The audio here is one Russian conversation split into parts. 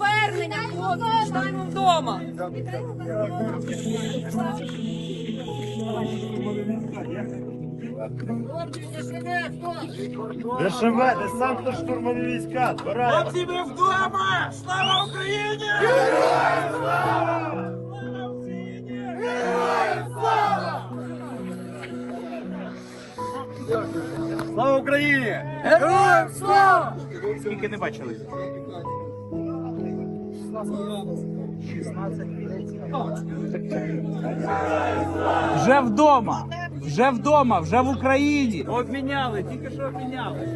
повернення хлопців, чекаємо вдома. ДШВ, десантно штурмові війська, збираємо. Хлопці, ви вдома! Слава Україні! Героям слава! Слава Україні! Слава Україні! Героям слава! Скільки не бачили? Вже вдома. Вже вдома, вже в Україні. Обміняли, тільки що обміняли.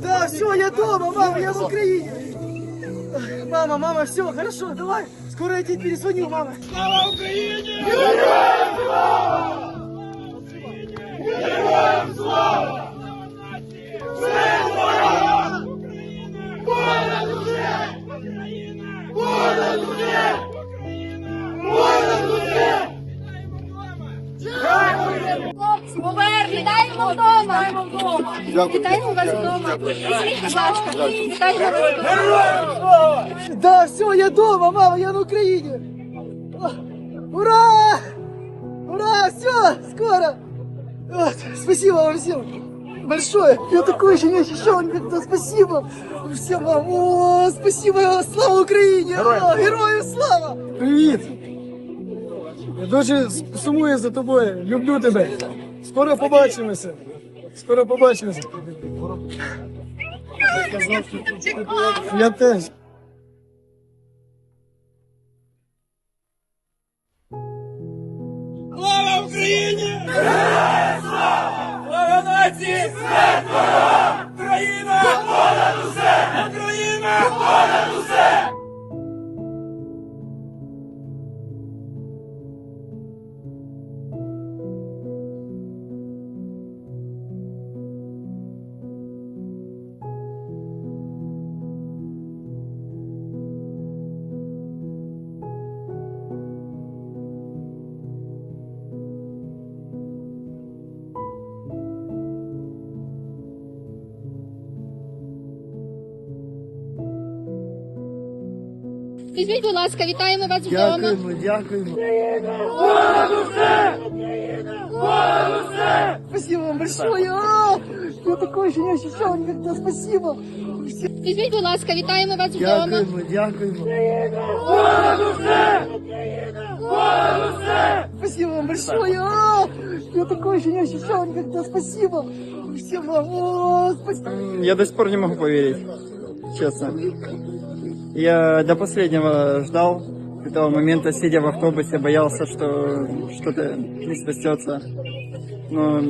Да, все, я дома, мама, я в Украине. Мама, мама, все, хорошо, давай. Скоро я тебе перезвоню, мама. Слава Україні! Хлопці, повернення. Вітаємо вдома. Вітаємо вас вдома. Візьміть, будь ласка. Вітаємо вас вдома. Да, все, я дома, мама, я на Украине. Ура! Ура, все, скоро. Вот, Спасибо вам всем большое. Я такое еще не ощущал никогда. Спасибо всем вам. О, спасибо, слава Украине. О, героям слава. Привіт. Я дуже сумую за тобою. Люблю тебе. Скоро побачимося. Скоро побачимося. Я теж. Слава Україні! Слава! Нації! Смерть! Україна! Україна! Візьміть, будь ласка, вітаємо вас вдома. Дякуємо, дякуємо. Спасибо вам большое. А, Я такое еще не ощущал никогда. Спасибо. Візьміть, будь ласка, вітаємо вас вдома. Дякуємо, дякуємо. Спасибо вам большое. А, Я такое еще не ощущал никогда. Спасибо. Всем вам. О, спасибо. Я до сих пор не могу поверить, честно. Я до последнего ждал этого момента, сидя в автобусе, боялся, что что-то не спастется. Но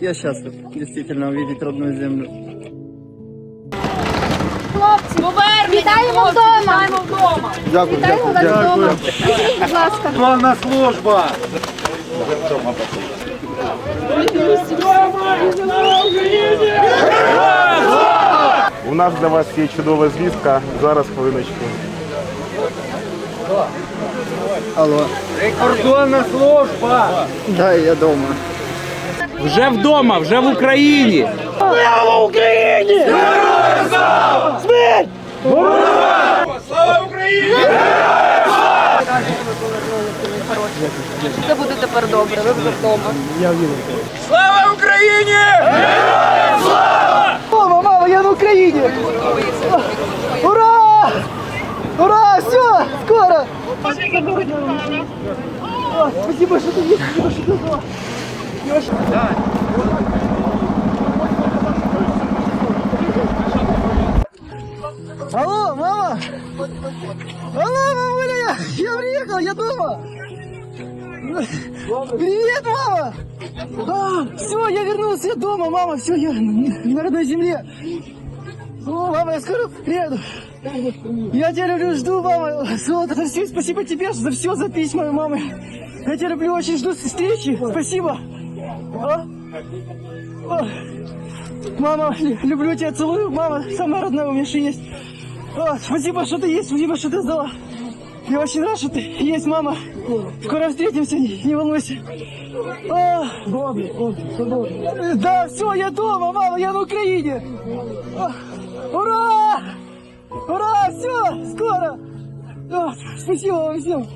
я счастлив действительно увидеть родную землю. Хлопці, повернення. Вітаємо вдома. Вітаємо вдома. Дякую, Вітаємо вас вдома. Візьміть, будь ласка. Славна служба! У Нас для вас є чудова звістка. Зараз хвилиночку. Алло. Прикордонна служба! Да, я дома. Вже вдома, вже в Україні. Слава Україні! Слава Україні! Це буде тепер добре. Ви вже вдома. Я вірю. Слава Україні! Мама, Украине. Ура! Ура! Все, скоро. О, спасибо, что ты есть. Спасибо, что ты была. Алло, мама! Алло, мамуля, я, я приехал, я дома! Привет, мама! А, все, я вернулся, я дома, мама, все, я на родной земле. О, мама, я скоро приеду. Я тебя люблю, жду, мама. Золото, спасибо тебе за все, за письма мамы. Я тебя люблю, очень жду встречи. Спасибо. А? А. Мама, лю- люблю тебя, целую. Мама, самая родная у меня что есть. О, спасибо, что ты есть, спасибо, что ты сдала. Я очень рад, что ты есть, мама. Скоро встретимся, не, не волнуйся. А, да, все, я дома, мама, я на Украине. А, Ура! Ура, все, скоро. Спасибо вам всем.